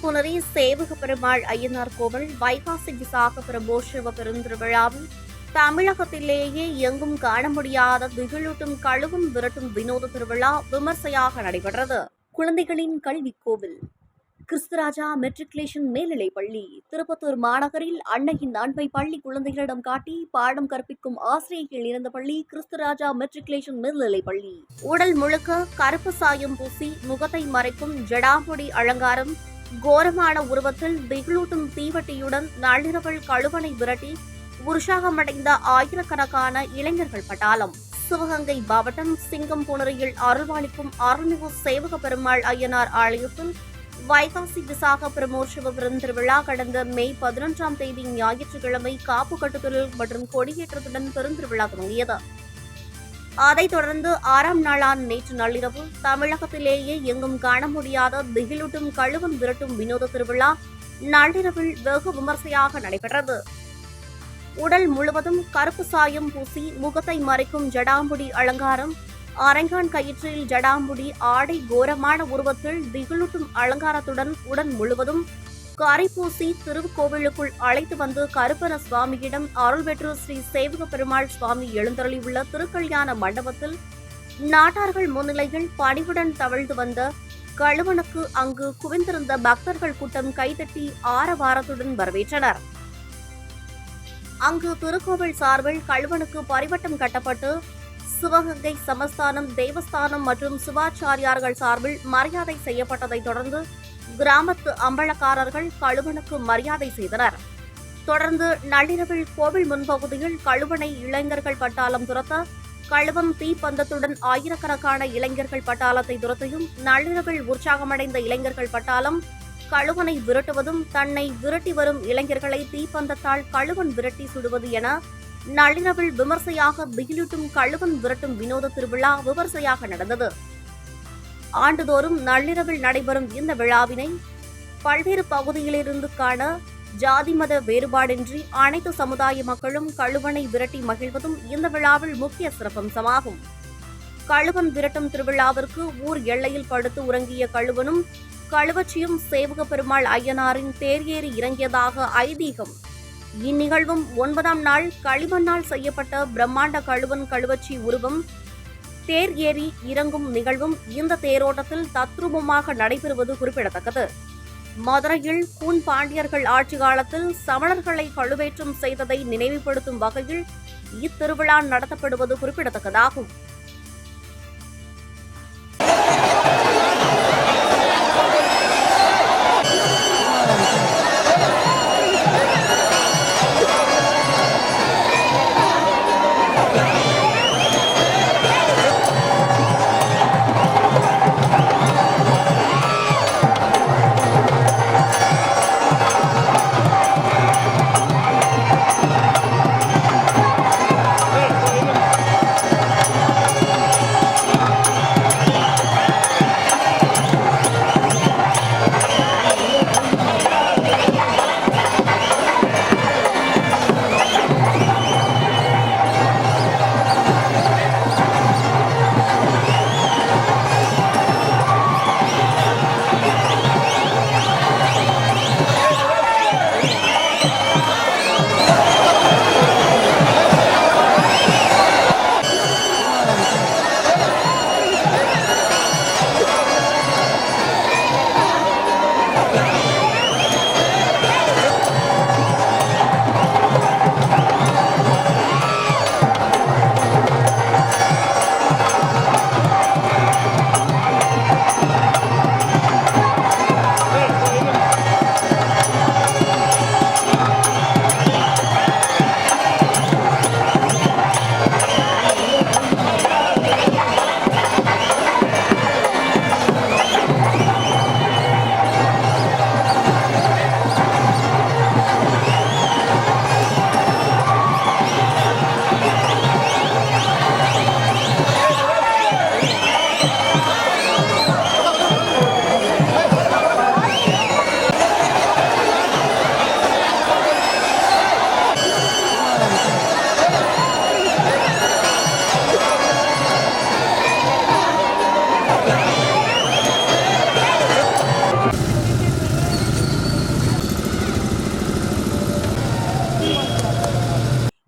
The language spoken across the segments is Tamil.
சிங்கம்புணரி சேவக பெருமாள் ஐயனார் கோவில் வைகாசி விசாக பிரபோஷவ பெருந்திருவிழாவில் தமிழகத்திலேயே எங்கும் காண முடியாத திகிலூட்டும் கழுவும் விரட்டும் வினோத திருவிழா விமர்சையாக நடைபெற்றது. குழந்தைகளின் கல்வி கோவில் கிறிஸ்துராஜா மெட்ரிகுலேஷன் மேல்நிலைப் பள்ளி திருப்பத்தூர் மாநகரில் அன்னையின் அன்பை பள்ளி குழந்தைகளிடம் காட்டி பாடம் கற்பிக்கும் ஆசிரியர்கள் இருந்த பள்ளி கிறிஸ்துராஜா மெட்ரிகுலேஷன் மேல்நிலைப் பள்ளி உடல் முழுக்க கருப்பு சாயம் பூசி முகத்தை மறைக்கும் ஜடாமுடி அலங்காரம் கோரமான உருவத்தில் திகிலூட்டும் தீவட்டியுடன் நள்ளிரவில் கழுவனை விரட்டி உற்சாகமடைந்த ஆயிரக்கணக்கான இளைஞர்கள் பட்டாளம். சிவகங்கை மாவட்டம் சிங்கம்புணரியில் அருள்வாளிக்கும் அருள்மிகு சேவக பெருமாள் ஐயனார் ஆலயத்தில் வைகாசி விசாக பிரமோற்சவ பெருந்திருவிழா கடந்த மே பதினொன்றாம் தேதி ஞாயிற்றுக்கிழமை காப்பு கட்டுதல் மற்றும் கொடியேற்றத்துடன் பெருந்திருவிழா தொடங்கியது. அதைத் தொடர்ந்து ஆறாம் நாளான நேற்று நள்ளிரவு தமிழகத்திலேயே எங்கும் காண முடியாத திகிலூட்டும் கழுவன் விரட்டும் வினோத திருவிழா நள்ளிரவில் வெகு விமர்சையாக நடைபெற்றது. உடல் முழுவதும் கருப்பு சாயம் பூசி முகத்தை மறைக்கும் ஜடாம்புடி அலங்காரம் அரங்கான் கயிற்றில் ஜடாம்புடி ஆடை கோரமான உருவத்தில் திகிலூட்டும் அலங்காரத்துடன் உடன் முழுவதும் கரை திருக்கோவிலுக்குள் அழைத்து வந்து கருப்பன சுவாமியிடம் அருள் பெற்று ஸ்ரீ சேவக பெருமாள் சுவாமி எழுந்தருளியுள்ள திருக்கல்யாண மண்டபத்தில் நாட்டார்கள் முன்னிலையில் பணிவுடன் தவழ்ந்து வந்த கழுவனுக்கு அங்கு குவிந்திருந்த பக்தர்கள் கூட்டம் கைதட்டி ஆரவாரத்துடன் வரவேற்றனர். அங்கு திருக்கோவில் சார்பில் கழுவனுக்கு பரிவட்டம் கட்டப்பட்டு சிவகங்கை சமஸ்தானம் தேவஸ்தானம் மற்றும் சிவாச்சாரியார்கள் சார்பில் மரியாதை செய்யப்பட்டதைத் தொடர்ந்து கிராமத்து அம்பலக்காரர்கள் கழுவனுக்கு மரியாதை செய்தனர். தொடர்ந்து நள்ளிரவில் கோவில் முன்பகுதியில் கழுவனை இளைஞர்கள் பட்டாளம் துரத்த கழுவம் தீப்பந்தத்துடன் ஆயிரக்கணக்கான இளைஞர்கள் பட்டாளத்தை துரத்தியும் நள்ளிரவில் உற்சாகமடைந்த இளைஞர்கள் பட்டாளம் கழுவனை விரட்டுவதும் தன்னை விரட்டி வரும் இளைஞர்களை தீப்பந்தத்தால் கழுவன் விரட்டி சுடுவது என நள்ளிரவில் விமர்சையாக திகிலூட்டும் கழுவன் விரட்டும் வினோத திருவிழா விமர்சையாக நடந்தது. ஆண்டுதோறும் நள்ளிரவில் நடைபெறும் இந்த விழாவினை பல்வேறு பகுதியிலிருந்து காண ஜாதி மத வேறுபாடின்றி அனைத்து சமுதாய மக்களும் கழுவனை விரட்டி மகிழ்வதும் இந்த விழாவில் முக்கிய சிறப்பம்சமாகும். கழுவன் விரட்டும் திருவிழாவிற்கு ஊர் எல்லையில் படுத்து உறங்கிய கழுவனும் கழுவச்சியும் சேவக பெருமாள் ஐயனாரின் தேர் இறங்கியதாக ஐதீகம். இந்நிகழ்வும் ஒன்பதாம் நாள் களிமண்ணால் செய்யப்பட்ட பிரம்மாண்ட கழுவன் கழுவச்சி உருவம் தேர் ஏறி இறங்கும் நிகழ்வும் இந்த தேரோட்டத்தில் தத்ரூபமாக நடைபெறுவது குறிப்பிடத்தக்கது. மதுரையில் கூன் பாண்டியர்கள் ஆட்சி காலத்தில் சமணர்களை கழுவேற்றம் செய்ததை நினைவுபடுத்தும் வகையில் இத்திருவிழா நடத்தப்படுவது குறிப்பிடத்தக்கதாகும்.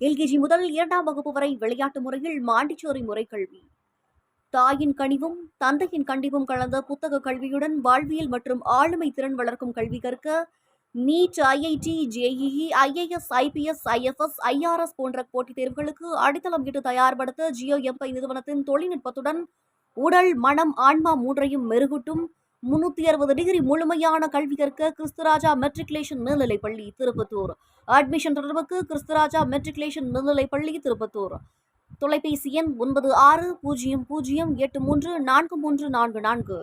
எல்கேஜி முதல் இரண்டாம் வகுப்பு வரை விளையாட்டு முறையில் மாண்டிச்சோரி முறை கல்வி. தாயின் கனிவும் தந்தையின் கண்டிவும் கலந்த புத்தக கல்வியுடன் வாழ்வியல் மற்றும் ஆளுமை திறன் வளர்க்கும் கல்வி கற்க NEET IIT JEE IAS IPS IFS IRS போன்ற போட்டித் தேர்வுகளுக்கு அடித்தளம் இட்டு தயார்படுத்த ஜியோ எம்பை நிறுவனத்தின் தொழில்நுட்பத்துடன் உடல் மனம் ஆன்மா மூன்றையும் மெருகூட்டும் முன்னூத்தி அறுபது டிகிரி முழுமையான கல்வி கற்க கிறிஸ்துராஜா மெட்ரிகுலேஷன் மேல்நிலைப்பள்ளி திருப்பத்தூர். அட்மிஷன் தொடர்புக்கு கிறிஸ்துராஜா மெட்ரிகுலேஷன் மேல்நிலைப்பள்ளி திருப்பத்தூர். தொலைபேசி எண் ஒன்பது ஆறு பூஜ்ஜியம் பூஜ்ஜியம் எட்டு மூன்று நான்கு மூன்று நான்கு நான்கு.